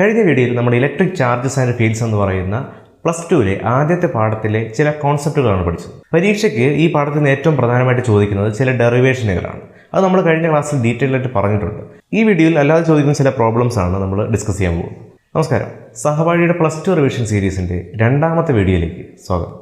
കഴിഞ്ഞ വീഡിയോയിൽ നമ്മുടെ ഇലക്ട്രിക് ചാർജസ് ആൻഡ് ഫീൽഡ്സ് എന്ന് പറയുന്ന പ്ലസ് ടുവിലെ ആദ്യത്തെ പാഠത്തിലെ ചില കോൺസെപ്റ്റുകളാണ് പഠിച്ചത്. പരീക്ഷയ്ക്ക് ഈ പാഠത്തിൽ നിന്ന് ഏറ്റവും പ്രധാനമായിട്ട് ചോദിക്കുന്നത് ചില ഡെറിവേഷനുകളാണ് അത് നമ്മൾ കഴിഞ്ഞ ക്ലാസ്സിൽ ഡീറ്റെയിൽ ആയിട്ട് പറഞ്ഞിട്ടുണ്ട്. ഈ വീഡിയോയിൽ അല്ലാതെ ചോദിക്കുന്ന ചില പ്രോബ്ലംസ് ആണ് നമ്മൾ ഡിസ്കസ് ചെയ്യാൻ പോകുന്നത്. നമസ്കാരം. സഹപാഠിയുടെ പ്ലസ് ടു റിവിഷൻ സീരീസിന്റെ രണ്ടാമത്തെ വീഡിയോയിലേക്ക് സ്വാഗതം.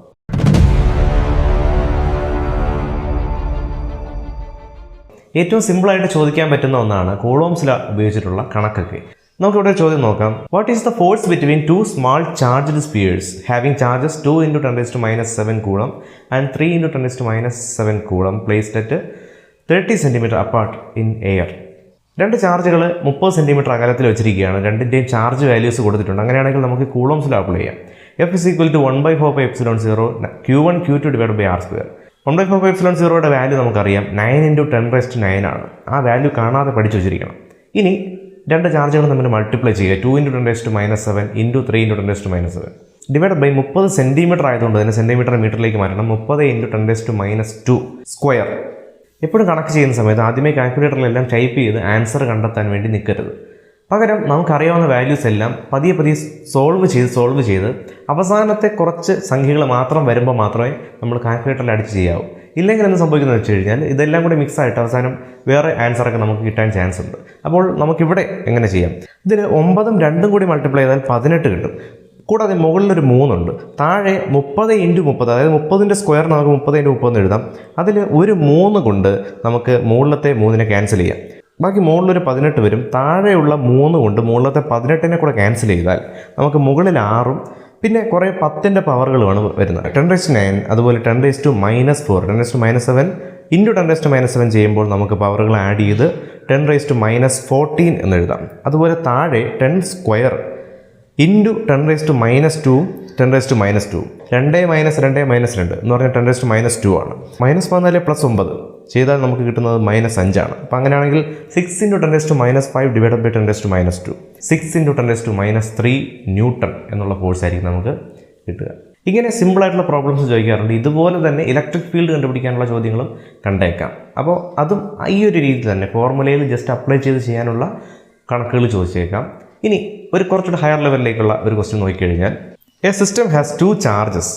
ഏറ്റവും സിമ്പിളായിട്ട് ചോദിക്കാൻ പറ്റുന്ന ഒന്നാണ് കോളോംസില ഉപയോഗിച്ചിട്ടുള്ള കണക്കൊക്കെ. നമുക്കിവിടെ ഒരു ചോദ്യം നോക്കാം. What is the force between two small charged spheres having charges two into ten to minus seven coulomb and three into ten to minus seven coulomb placed at thirty centimetre apart in air രണ്ട് ചാർജുകൾ മുപ്പത് centimetre അകലത്തിൽ വെച്ചിരിക്കുകയാണ്. രണ്ടിന്റെയും charge values കൊടുത്തിട്ടുണ്ട്. അങ്ങനെയാണെങ്കിൽ നമുക്ക് കൂളോംസിൽ അപ്ലൈ ചെയ്യാം. F is equal to one by four by epsilon zero q one q two divide by r square one by four by epsilon സീറോയുടെ value നമുക്കറിയാം. Nine into ten raised nine ആണ്. ആ value കാണാതെ പഠിച്ചു വെച്ചിരിക്കണം. ഇനി രണ്ട് ചാർജുകൾ നമ്മൾ മൾട്ടിപ്ലൈ ചെയ്യുക. Two into ten to minus seven into three into ten to minus seven divide by മുപ്പത് സെന്റിമീറ്റർ ആയതുകൊണ്ട് തന്നെ സെന്റിമീറ്റർ മീറ്ററിലേക്ക് മാറ്റണം. മുപ്പത് into ten to minus two square എപ്പോഴും കണക്ട് ചെയ്യുന്ന സമയത്ത് ആദ്യമേ കാൽക്കുലേറ്ററിലെല്ലാം ടൈപ്പ് ചെയ്ത് ആൻസർ കണ്ടെത്താൻ വേണ്ടി നിൽക്കരുത്. പകരം നമുക്കറിയാവുന്ന വാല്യൂസ് എല്ലാം പതിയെ പതിയെ സോൾവ് ചെയ്ത് സോൾവ് ചെയ്ത് അവസാനത്തെ കുറച്ച് സംഖ്യകൾ മാത്രം വരുമ്പോൾ മാത്രമേ നമ്മൾ കാൽക്കുലേറ്ററിൽ അടിച്ച് ചെയ്യാവൂ. ഇല്ലെങ്കിൽ എന്ത് സംഭവിക്കുന്നത് വെച്ച് കഴിഞ്ഞാൽ ഇതെല്ലാം കൂടി മിക്സ് ആയിട്ട് അവസാനം വേറെ ആൻസറൊക്കെ നമുക്ക് കിട്ടാൻ ചാൻസ് ഉണ്ട്. അപ്പോൾ നമുക്കിവിടെ എങ്ങനെ ചെയ്യാം? ഇതിൽ ഒമ്പതും രണ്ടും കൂടി മൾട്ടിപ്ലൈ ചെയ്താൽ പതിനെട്ട് കിട്ടും. കൂടാതെ മുകളിലൊരു മൂന്നുണ്ട്. താഴെ മുപ്പത് ഇന്റു മുപ്പത് അതായത് മുപ്പതിന്റെ സ്ക്വയർ നമുക്ക് മുപ്പത് ഇന്റു മുപ്പതെന്ന് എഴുതാം. അതിൽ ഒരു മൂന്ന് കൊണ്ട് നമുക്ക് മുകളിലത്തെ മൂന്നിനെ ക്യാൻസൽ ചെയ്യാം. ബാക്കി മുകളിലൊരു പതിനെട്ട് വരും. താഴെയുള്ള മൂന്ന് കൊണ്ട് മുകളിലത്തെ പതിനെട്ടിനെ കൂടെ ക്യാൻസൽ ചെയ്താൽ നമുക്ക് മുകളിൽ ആറും പിന്നെ കുറേ പത്തിന്റെ പവറുകളാണ് വരുന്നത്. ടെൻ റേസ് നയൻ അതുപോലെ ten raise to minus four ten raise to minus seven into ten raise to minus seven ചെയ്യുമ്പോൾ നമുക്ക് പവറുകൾ ആഡ് ചെയ്ത് ten raise to minus fourteen എന്ന് എഴുതാം. അതുപോലെ താഴെ ten square into ten raise to minus two ten raise to minus two രണ്ടേ മൈനസ് രണ്ടേ മൈനസ് രണ്ട് എന്ന് പറഞ്ഞാൽ ten raise to minus two ആണ്. മൈനസ് പതിനാല് പ്ലസ് ഒമ്പത്. ചെയ്താൽ നമുക്ക് കിട്ടുന്നത് മൈനസ് അഞ്ചാണ് അപ്പോൾ അങ്ങനെയാണെങ്കിൽ six into ten raised minus five divide by ten raised minus two six into ten raised minus three newton എന്നുള്ള ഫോഴ്സ് ആയിരിക്കും നമുക്ക് കിട്ടുക. ഇങ്ങനെ സിമ്പിളായിട്ടുള്ള പ്രോബ്ലംസ് ചോദിക്കാറുണ്ട്. ഇതുപോലെ തന്നെ ഇലക്ട്രിക് ഫീൽഡ് കണ്ടുപിടിക്കാനുള്ള ചോദ്യങ്ങളും കണ്ടേക്കാം. അപ്പോൾ അതും ഈ ഒരു രീതിയിൽ തന്നെ ഫോർമുലയിൽ ജസ്റ്റ് അപ്ലൈ ചെയ്ത് ചെയ്യാനുള്ള കണക്കുകൾ ചോദിച്ചേക്കാം. ഇനി ഒരു കുറച്ചുകൂടി ഹയർ ലെവലിലേക്കുള്ള ഒരു ക്വസ്റ്റ്യൻ നോക്കിക്കഴിഞ്ഞാൽ a system has two charges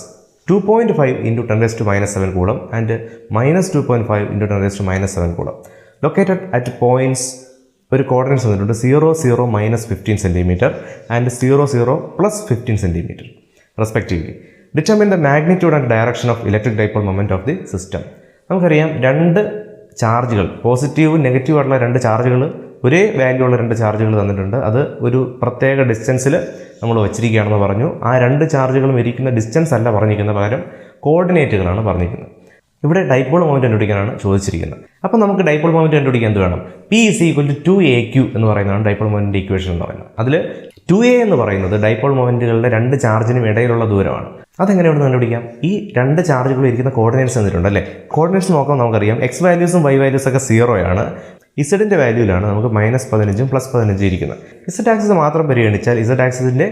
two point five into ten raised minus seven coulomb and minus two point five into ten raised minus seven coulomb located at points ഒരു കോർഡിനേറ്റ്സ് വന്നിട്ടുണ്ട്. Zero zero minus fifteen centimetre and zero zero plus fifteen centimetre respectively determine the magnitude and direction of electric dipole moment of the system നമുക്കറിയാം രണ്ട് ചാർജുകൾ positive negative ആയിട്ടുള്ള രണ്ട് ചാർജുകൾ ഒരേ value ഉള്ള രണ്ട് ചാർജുകൾ തന്നിട്ടുണ്ട്. അത് ഒരു പ്രത്യേക ഡിസ്റ്റൻസിൽ നമ്മൾ വച്ചിരിക്കുകയാണെന്ന് പറഞ്ഞു. ആ രണ്ട് ചാർജുകളും ഇരിക്കുന്ന ഡിസ്റ്റൻസ് അല്ല പറഞ്ഞിരിക്കുന്ന പകരം കോർഡിനേറ്റുകളാണ് പറഞ്ഞിരിക്കുന്നത്. ഇവിടെ ഡൈപ്പോൾ മൊമെന്റ് കണ്ടുപിടിക്കാനാണ് ചോദിച്ചിരിക്കുന്നത്. അപ്പോൾ നമുക്ക് ഡൈപ്പോൾ മൊമെന്റ് കണ്ടുപിടിക്കാൻ എന്ത് വേണം? P is equal to two a q എന്ന് പറയുന്നതാണ് ഡൈപ്പോൾ മൊമെന്റ് ഇക്വേഷൻ എന്ന് പറയുന്നത്. അതിൽ ടു എ എന്ന് പറയുന്നത് ഡൈപ്പോൾ മൊമെന്റുകളുടെ രണ്ട് ചാർജിനും ഇടയിലുള്ള ദൂരമാണ്. അതെങ്ങനെ ഇവിടെ കണ്ടുപിടിക്കാം? ഈ രണ്ട് ചാർജുകൾ ഇരിക്കുന്ന കോർഡിനേറ്റ്സ് തന്നിട്ടുണ്ട് അല്ലേ? കോർഡിനേറ്റ്സ് നോക്കാൻ നമുക്കറിയാം. എക്സ് വാല്യൂസും വൈ വാല്യൂസും ഒക്കെ സീറോയാണ് ഇസഡിന്റെ വാല്യൂലാണ് നമുക്ക് മൈനസ് പതിനഞ്ചും പ്ലസ് പതിനഞ്ചും ഇരിക്കുന്നത്. ഇസഡ് ആക്സിസ് മാത്രം പരിഗണിച്ചാൽ ഇസഡ് ആക്സിസിന്റെ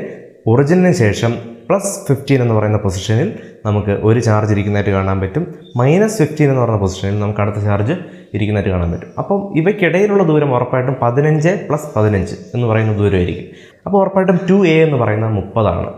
ഒറിജിനലിന് ശേഷം പ്ലസ് ഫിഫ്റ്റീൻ എന്ന് പറയുന്ന പൊസിഷനിൽ നമുക്ക് ഒരു ചാർജ് ഇരിക്കുന്നതായിട്ട് കാണാൻ പറ്റും. മൈനസ് ഫിഫ്റ്റീൻ എന്ന് പറയുന്ന പൊസിഷനിൽ നമുക്ക് അടുത്ത ചാർജ് ഇരിക്കുന്നതായിട്ട് കാണാൻ പറ്റും. അപ്പം ഇവയ്ക്കിടയിലുള്ള ദൂരം ഉറപ്പായിട്ടും പതിനഞ്ച് പ്ലസ് പതിനഞ്ച് എന്ന് പറയുന്ന ദൂരമായിരിക്കും. അപ്പോൾ ഉറപ്പായിട്ടും ടു എ എന്ന് പറയുന്നത് മുപ്പതാണ്.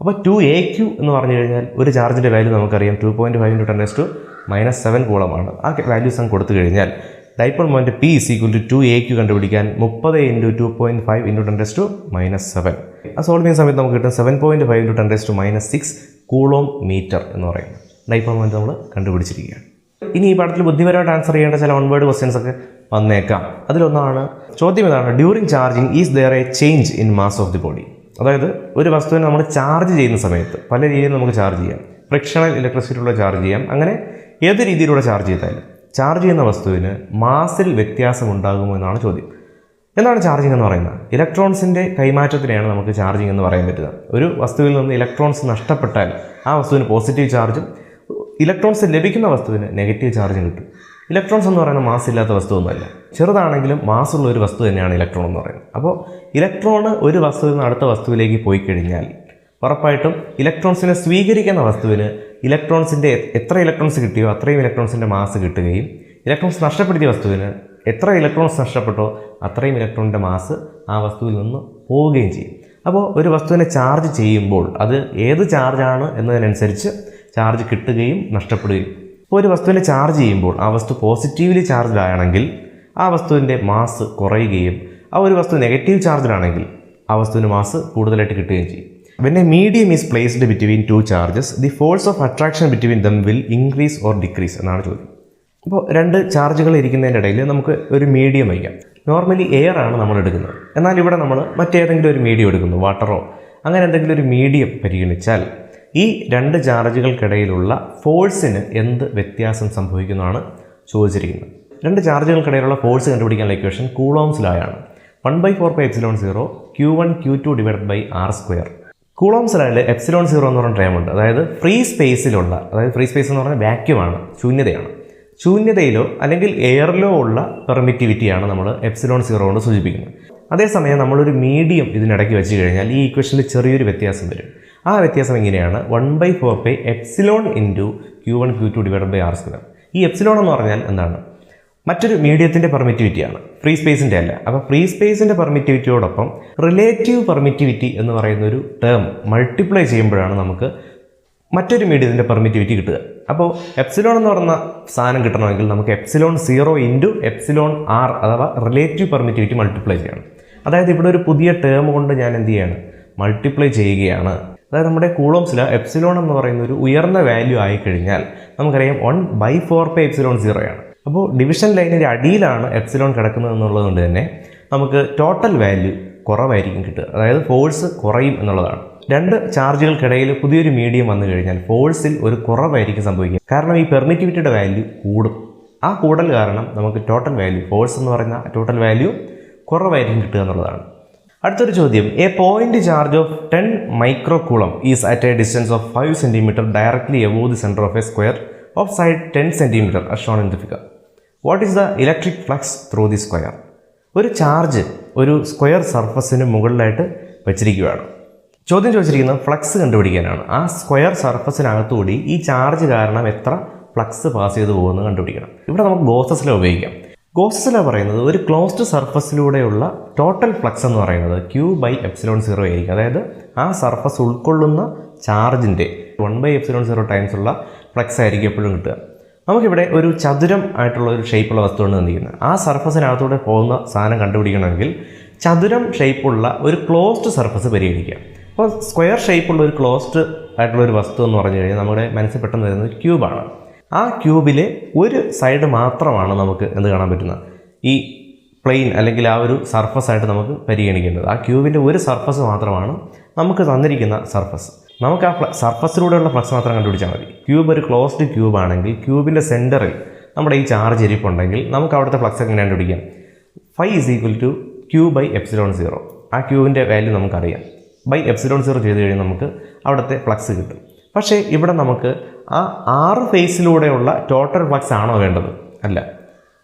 അപ്പോൾ ടു എ ക്യു എന്ന് പറഞ്ഞു കഴിഞ്ഞാൽ ഒരു ചാർജിന്റെ വാല്യൂ നമുക്കറിയാം. Two point five into ten S to minus seven കൂളമാണ്. ആ വാല്യൂസ് അങ്ങ് കൊടുത്തു കഴിഞ്ഞാൽ dipole moment p is equal to two a q കണ്ടുപിടിക്കാൻ മുപ്പത് into two point five into ten to minus seven ആ സോൾവ് ചെയ്യുന്ന സമയത്ത് നമുക്ക് കിട്ടും seven point five into ten to minus six coulomb metre എന്ന് പറയുന്നത് ഡൈപ്പോൾ മോമെന്റ് നമ്മൾ കണ്ടുപിടിച്ചിരിക്കുകയാണ്. ഇനി ഈ പാഠത്തിൽ ബുദ്ധിപരമായിട്ട് ആൻസർ ചെയ്യേണ്ട ചില വൺ വേർഡ് ക്വസ്റ്റ്യൻസ് ഒക്കെ വന്നേക്കാം. അതിലൊന്നാണ് ചോദ്യം ഇതാണ് during charging is there a change in mass of the body അതായത് ഒരു വസ്തുവിനെ നമ്മൾ ചാർജ് ചെയ്യുന്ന സമയത്ത് പല രീതിയിൽ നമുക്ക് ചാർജ് ചെയ്യാം. ഫ്രിക്ഷണൽ ഇലക്ട്രിസിറ്റിയിലൂടെ ചാർജ് ചെയ്യാം. അങ്ങനെ ഏത് രീതിയിലൂടെ ചാർജ് ചെയ്താലും. ചാർജ് ചെയ്യുന്ന വസ്തുവിന് മാസിൽ വ്യത്യാസം ഉണ്ടാകുമോ എന്നാണ് ചോദ്യം. എന്താണ് ചാർജിങ് എന്ന് പറയുന്നത്? ഇലക്ട്രോൺസിന്റെ കൈമാറ്റത്തിനെയാണ് നമുക്ക് ചാർജിങ് എന്ന് പറയാൻ പറ്റുക. ഒരു വസ്തുവിൽ നിന്ന് ഇലക്ട്രോൺസ് നഷ്ടപ്പെട്ടാൽ ആ വസ്തുവിന് പോസിറ്റീവ് ചാർജും ഇലക്ട്രോൺസ് ലഭിക്കുന്ന വസ്തുവിന് നെഗറ്റീവ് ചാർജും കിട്ടും. ഇലക്ട്രോൺസ് എന്ന് പറയുന്ന മാസ് ഇല്ലാത്ത വസ്തുവൊന്നുമല്ല. ചെറുതാണെങ്കിലും മാസുള്ള ഒരു വസ്തു തന്നെയാണ് ഇലക്ട്രോൺ എന്ന് പറയുന്നത്. അപ്പോൾ ഇലക്ട്രോണ് ഒരു വസ്തുവിൽ നിന്ന് അടുത്ത വസ്തുവിലേക്ക് പോയി കഴിഞ്ഞാൽ ഉറപ്പായിട്ടും ഇലക്ട്രോൺസിനെ സ്വീകരിക്കുന്ന വസ്തുവിന് ഇലക്ട്രോൺസിന്റെ എത്ര ഇലക്ട്രോൺസ് കിട്ടിയോ അത്രയും ഇലക്ട്രോൺസിന്റെ മാസ് കിട്ടുകയും ഇലക്ട്രോൺസ് നഷ്ടപ്പെടുത്തിയ വസ്തുവിന് എത്ര ഇലക്ട്രോൺസ് നഷ്ടപ്പെട്ടോ അത്രയും ഇലക്ട്രോണിന്റെ മാസ് ആ വസ്തുവിൽ നിന്ന് പോവുകയും ചെയ്യും. അപ്പോൾ ഒരു വസ്തുവിനെ ചാർജ് ചെയ്യുമ്പോൾ അത് ഏത് ചാർജാണ് എന്നതിനനുസരിച്ച് ചാർജ് കിട്ടുകയും നഷ്ടപ്പെടുകയും. ഇപ്പോൾ ഒരു വസ്തുവിനെ ചാർജ് ചെയ്യുമ്പോൾ ആ വസ്തു പോസിറ്റീവ്ലി ചാർജ്ഡ് ആണെങ്കിൽ ആ വസ്തുവിന്റെ മാസ് കുറയുകയും ആ ഒരു വസ്തു നെഗറ്റീവ് ചാർജ്ഡ് ആ വസ്തുവിന് മാസ് കൂടുതലായിട്ട് കിട്ടുകയും ചെയ്യും. When a medium is placed between two charges the force of attraction between them will increase or decrease എന്നാണ് ചോദ്യം. അപ്പോൾ രണ്ട് ചാർജുകൾ ഇരിക്കുന്നതിന്റെ ഇടയിൽ നമുക്ക് ഒരു മീഡിയം വയ്ക്കാം. നോർമലി എയർ ആണ് നമ്മൾ എടുക്കുന്നത്. എന്നാൽ ഇവിടെ നമ്മൾ മറ്റേതെങ്കിലും ഒരു മീഡിയം എടുക്കുന്നു വാട്ടറോ അങ്ങനെ എന്തെങ്കിലും ഒരു മീഡിയം പരിഗണിച്ചാൽ ഈ രണ്ട് ചാർജുകൾക്കിടയിലുള്ള ഫോഴ്സിന് എന്ത് വ്യത്യാസം സംഭവിക്കുന്നതാണ് ചോദിച്ചിരിക്കുന്നത്. രണ്ട് ചാർജുകൾക്കിടയിലുള്ള ഫോഴ്സ് കണ്ടുപിടിക്കാനുള്ള equation കൂളോംസിലായാണ് one by four by epsilon zero q one q two divide by r square കൂളോംസിലായാലും epsilon zero എന്ന് പറഞ്ഞ ടൈം ഉണ്ട്. അതായത് ഫ്രീ സ്പേസിലുള്ള അതായത് ഫ്രീ സ്പേസ് എന്ന് പറഞ്ഞാൽ വാക്യൂമാണ് ശൂന്യതയാണ്. ശൂന്യതയിലോ അല്ലെങ്കിൽ എയറിലോ ഉള്ള പെർമിറ്റിവിറ്റിയാണ് നമ്മൾ എപ്സിലോൺ സീറോ കൊണ്ട് സൂചിപ്പിക്കുന്നത്. അതേസമയം നമ്മളൊരു മീഡിയം ഇതിനിടയ്ക്ക് വെച്ച് കഴിഞ്ഞാൽ ഈ ഇക്വേഷനിൽ ചെറിയൊരു വ്യത്യാസം വരും. ആ വ്യത്യാസം എങ്ങനെയാണ്? One by four pi epsilon into q one q two divide by r square ഈ എപ്സിലോൺ എന്ന് പറഞ്ഞാൽ എന്താണ്? മറ്റൊരു മീഡിയത്തിന്റെ പെർമിറ്റിവിറ്റിയാണ് ഫ്രീ സ്പേസിന്റെ അല്ല. അപ്പോൾ ഫ്രീ സ്പേസിന്റെ പെർമിറ്റിവിറ്റിയോടൊപ്പം റിലേറ്റീവ് പെർമിറ്റിവിറ്റി എന്ന് പറയുന്ന ഒരു ടേം മൾട്ടിപ്ലൈ ചെയ്യുമ്പോഴാണ് നമുക്ക് മറ്റൊരു മീഡിയത്തിന്റെ പെർമിറ്റിവിറ്റി കിട്ടുക. അപ്പോൾ എപ്സിലോൺ എന്ന് പറയുന്ന സാധനം കിട്ടണമെങ്കിൽ നമുക്ക് epsilon zero into epsilon r അഥവാ റിലേറ്റീവ് പെർമിറ്റിവിറ്റി മൾട്ടിപ്ലൈ ചെയ്യണം. അതായത് ഇവിടെ ഒരു പുതിയ ടേം കൊണ്ട് ഞാൻ എന്ത് ചെയ്യാണ്? മൾട്ടിപ്ലൈ ചെയ്യുകയാണ്. അതായത് നമ്മുടെ കൂളോംസിൽ എപ്സിലോൺ എന്ന് പറയുന്ന ഒരു ഉയർന്ന വാല്യൂ ആയിക്കഴിഞ്ഞാൽ നമുക്കറിയാം one by four pi epsilon സീറോയാണ് അപ്പോൾ ഡിവിഷൻ ലൈനിന്റെ അടിയിലാണ് എപ്സിലോൺ കിടക്കുന്നത് എന്നുള്ളത് കൊണ്ട് തന്നെ നമുക്ക് ടോട്ടൽ വാല്യൂ കുറവായിരിക്കും കിട്ടുക. അതായത് ഫോഴ്സ് കുറയും എന്നുള്ളതാണ്. രണ്ട് ചാർജുകൾക്കിടയിൽ പുതിയൊരു മീഡിയം വന്നു കഴിഞ്ഞാൽ ഫോഴ്സിൽ ഒരു കുറവായിരിക്കും സംഭവിക്കുക. കാരണം ഈ പെർമിറ്റിവിറ്റിയുടെ വാല്യൂ കൂടും. ആ കൂടൽ കാരണം നമുക്ക് ടോട്ടൽ വാല്യൂ ഫോഴ്സ് എന്ന് പറയുന്ന ടോട്ടൽ വാല്യൂ കുറവായിരിക്കും കിട്ടുക എന്നുള്ളതാണ്. അടുത്തൊരു ചോദ്യം. A point charge of ten micro coulomb is at a distance of five centimetre directly above the centre of a square of side ten centimetre as shown in the figure what is the electric flux through the square ഒരു charge ഒരു square സർഫസിന് മുകളിലായിട്ട് വെച്ചിരിക്കുകയാണ്. ചോദ്യം ചോദിച്ചിരിക്കുന്നത് flux കണ്ടുപിടിക്കാനാണ്. ആ square സർഫസിനകത്തുകൂടി ഈ charge കാരണം എത്ര ഫ്ലക്സ് പാസ് ചെയ്തു പോകുമെന്ന് കണ്ടുപിടിക്കണം. ഇവിടെ നമുക്ക് ഗോസസിലെ ഉപയോഗിക്കാം. ഗോസസിലെ പറയുന്നത് ഒരു ക്ലോസ്ഡ് സർഫസിലൂടെയുള്ള ടോട്ടൽ ഫ്ലക്സ് എന്ന് പറയുന്നത് ക്യൂ ബൈ എപ്സിലോൺ സീറോ ആയിരിക്കും. അതായത് ആ സർഫസ് ഉൾക്കൊള്ളുന്ന ചാർജിന്റെ one by epsilon zero times ഉള്ള ഫ്ലക്സ് ആയിരിക്കും എപ്പോഴും കിട്ടുക. നമുക്കിവിടെ ഒരു ചതുരം ആയിട്ടുള്ള ഒരു ഷേപ്പുള്ള വസ്തുവാണ് തന്നിരിക്കുന്നത്. ആ സർഫസിനകത്തൂടെ പോകുന്ന സാധനം കണ്ടുപിടിക്കണമെങ്കിൽ ചതുരം ഷേപ്പുള്ള ഒരു ക്ലോസ്ഡ് സർഫസ് പരിഗണിക്കുക. അപ്പോൾ സ്ക്വയർ ഷേപ്പുള്ള ഒരു ക്ലോസ്ഡ് ആയിട്ടുള്ള ഒരു വസ്തു എന്ന് പറഞ്ഞു കഴിഞ്ഞാൽ നമ്മുടെ മനസ്സിൽ പെട്ടെന്ന് വരുന്നത് ക്യൂബാണ് ആ ക്യൂബിലെ ഒരു സൈഡ് മാത്രമാണ് നമുക്ക് എന്ത് കാണാൻ പറ്റുന്നത്? ഈ പ്ലെയിൻ അല്ലെങ്കിൽ ആ ഒരു സർഫസ് ആയിട്ട് നമുക്ക് പരിഗണിക്കേണ്ടത്. ആ ക്യൂബിന്റെ ഒരു സർഫസ് മാത്രമാണ് നമുക്ക് തന്നിരിക്കുന്ന സർഫസ് നമുക്ക് ആ സർഫസിലൂടെയുള്ള ഫ്ലക്സ് മാത്രം കണ്ടുപിടിച്ചാൽ മതി. ക്യൂബ് ഒരു ക്ലോസ്ഡ് ക്യൂബ് ആണെങ്കിൽ ക്യൂബിന്റെ സെന്ററിൽ നമ്മുടെ ഈ ചാർജ് ഇരിപ്പുണ്ടെങ്കിൽ നമുക്ക് അവിടുത്തെ ഫ്ലക്സ് എങ്ങനെ കണ്ടുപിടിക്കാം? Five is equal to q by epsilon zero ആ ക്യൂവിന്റെ വാല്യൂ നമുക്കറിയാം. ബൈ എപ്സിലോൺ സീറോ ചെയ്ത് കഴിഞ്ഞാൽ നമുക്ക് അവിടുത്തെ ഫ്ലക്സ് കിട്ടും. പക്ഷേ ഇവിടെ നമുക്ക് ആ ആറ് ഫേസിലൂടെയുള്ള ടോട്ടൽ ഫ്ലക്സ് ആണോ വേണ്ടത്? അല്ല.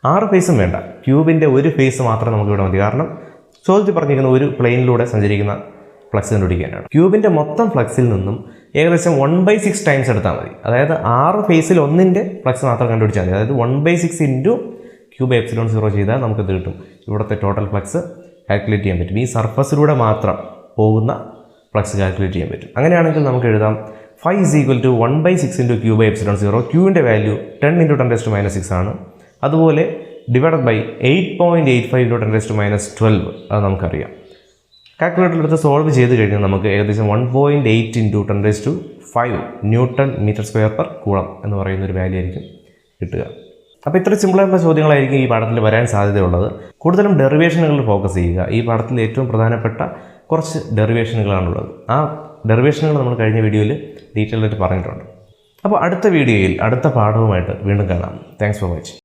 ആറ് ഫേസും വേണ്ട. ക്യൂബിന്റെ ഒരു ഫേസ് മാത്രം നമുക്ക് ഇവിടെ മതി. കാരണം ചോദിച്ച് പറഞ്ഞിരിക്കുന്ന ഒരു പ്ലെയിനിലൂടെ സഞ്ചരിക്കുന്ന ഫ്ലക്സ് കണ്ടുപിടിക്കാനാണ്. ക്യൂബിന്റെ മൊത്തം ഫ്ലക്സിൽ നിന്നും ഏകദേശം വൺ ബൈ സിക്സ് ടൈംസ് എടുത്താൽ മതി. അതായത് ആറ് ഫേസിൽ ഒന്നിന്റെ ഫ്ലക്സ് മാത്രം കണ്ടുപിടിച്ചാൽ മതി. അതായത് one by six into q by epsilon zero ചെയ്താൽ നമുക്കിത് കിട്ടും. ഇവിടുത്തെ ടോട്ടൽ ഫ്ലക്സ് കാൽക്കുലേറ്റ് ചെയ്യാൻ പറ്റും. ഈ സർഫസിലൂടെ മാത്രം പോകുന്ന ഫ്ലക്സ് കാൽക്കുലേറ്റ് ചെയ്യാൻ പറ്റും. അങ്ങനെയാണെങ്കിൽ നമുക്ക് എഴുതാം. Phi is equal to one by six into q by epsilon zero ക്യൂവിന്റെ value ten into ten raised minus six ആണ്. അതുപോലെ divided by eight point eight five into ten raised minus twelve അത് നമുക്കറിയാം. കാൽക്കുലേറ്ററിലെടുത്ത് സോൾവ് ചെയ്ത് കഴിഞ്ഞാൽ നമുക്ക് ഏകദേശം one point eight into ten raise to five newton metre square per coulomb എന്ന് പറയുന്ന ഒരു വാല്യൂ ആയിരിക്കും കിട്ടുക. അപ്പോൾ ഇത്ര സിമ്പിളായിട്ടുള്ള ചോദ്യങ്ങളായിരിക്കും ഈ പാഠത്തിൽ വരാൻ സാധ്യതയുള്ളത്. കൂടുതലും ഡെറിവേഷനുകളിൽ ഫോക്കസ് ചെയ്യുക. ഈ പാഠത്തിൽ ഏറ്റവും പ്രധാനപ്പെട്ട കുറച്ച് ഡെറിവേഷനുകളാണുള്ളത് ആ ഡെറിവേഷനുകൾ നമ്മൾ കഴിഞ്ഞ വീഡിയോയിൽ ഡീറ്റെയിൽ ആയിട്ട് പറഞ്ഞിട്ടുണ്ട്. അപ്പോൾ അടുത്ത വീഡിയോയിൽ അടുത്ത പാഠവുമായിട്ട് വീണ്ടും കാണാം. Thanks for watching